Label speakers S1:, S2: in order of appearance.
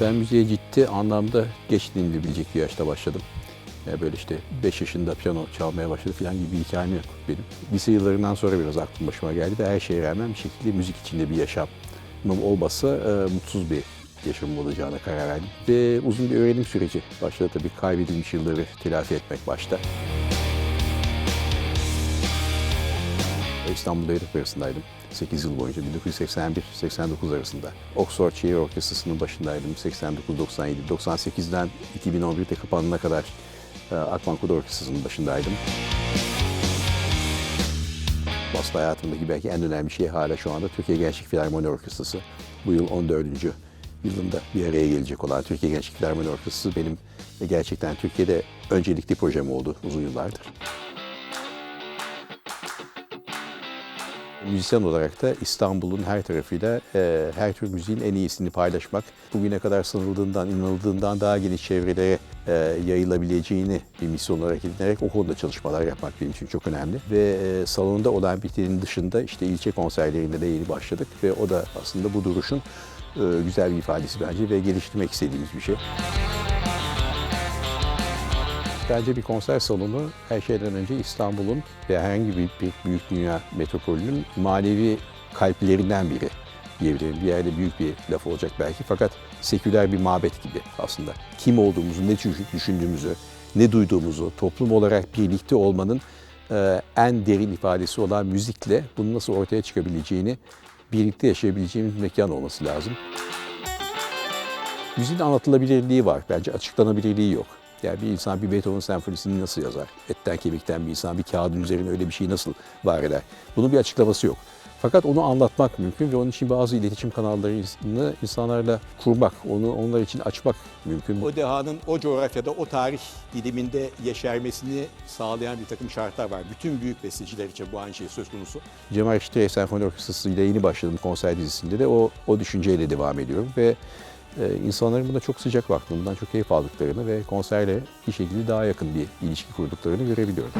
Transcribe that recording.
S1: Ben müziğe ciddi anlamda geç dinleyebilecek bir yaşta başladım. Yani böyle işte 5 yaşında piyano çalmaya başladı falan gibi bir hikayem yok benim. Lise yıllarından sonra biraz aklım başıma geldi ve her şeye rağmen bir şekilde müzik içinde bir yaşamım olmasa e, mutsuz bir yaşamım olacağına karar verdim. Ve uzun bir öğrenim süreci başladı tabii kaybedilmiş yılları telafi etmek başta. İstanbul Devlet arasındaydım 8 yıl boyunca 1981-89 arasında. Oxford Şehir Orkestrası'nın başındaydım 89-97, 98'den 2011'de kapanana kadar e, Akman Kudu Orkestrası'nın başındaydım. Aslında hayatımdaki belki en önemli şey hala şu anda Türkiye Gençlik Filarmoni Orkestrası. Bu yıl 14. yılında bir araya gelecek olan Türkiye Gençlik Filarmoni Orkestrası benim gerçekten Türkiye'de öncelikli projem oldu uzun yıllardır. Müzisyen olarak da İstanbul'un her tarafıyla e, her tür müziğin en iyisini paylaşmak, bugüne kadar sanıldığından, inanıldığından daha geniş çevrelere e, yayılabileceğini bir misyon olarak edinerek o konuda çalışmalar yapmak benim için çok önemli. Ve e, salonda olan bitinin dışında işte ilçe konserlerinde de yeni başladık ve o da aslında bu duruşun e, güzel bir ifadesi bence ve geliştirmek istediğimiz bir şey. Bence bir konser salonu her şeyden önce İstanbul'un ve herhangi bir, bir büyük dünya metropolünün manevi kalplerinden biri diyebilirim. Bir yerde büyük bir laf olacak belki fakat seküler bir mabet gibi aslında. Kim olduğumuzu, ne düşündüğümüzü, ne duyduğumuzu, toplum olarak birlikte olmanın e, en derin ifadesi olan müzikle bunun nasıl ortaya çıkabileceğini, birlikte yaşayabileceğimiz bir mekan olması lazım. Müziğin anlatılabilirliği var. Bence açıklanabilirliği yok. Yani bir insan bir Beethoven senfonisini nasıl yazar? Etten kemikten bir insan bir kağıdın üzerine öyle bir şey nasıl var eder? Bunun bir açıklaması yok. Fakat onu anlatmak mümkün ve onun için bazı iletişim kanallarını insanlarla kurmak, onu onlar için açmak mümkün. O dehanın o coğrafyada, o tarih diliminde yeşermesini sağlayan bir takım şartlar var. Bütün büyük besteciler için bu aynı şey söz konusu. Cemal Şitire Senfoni Orkestrası ile yeni başladım konser dizisinde de o, o düşünceyle devam ediyorum ve ee, insanların buna çok sıcak baktığından, çok keyif aldıklarını ve konserle bir şekilde daha yakın bir ilişki kurduklarını görebiliyorum.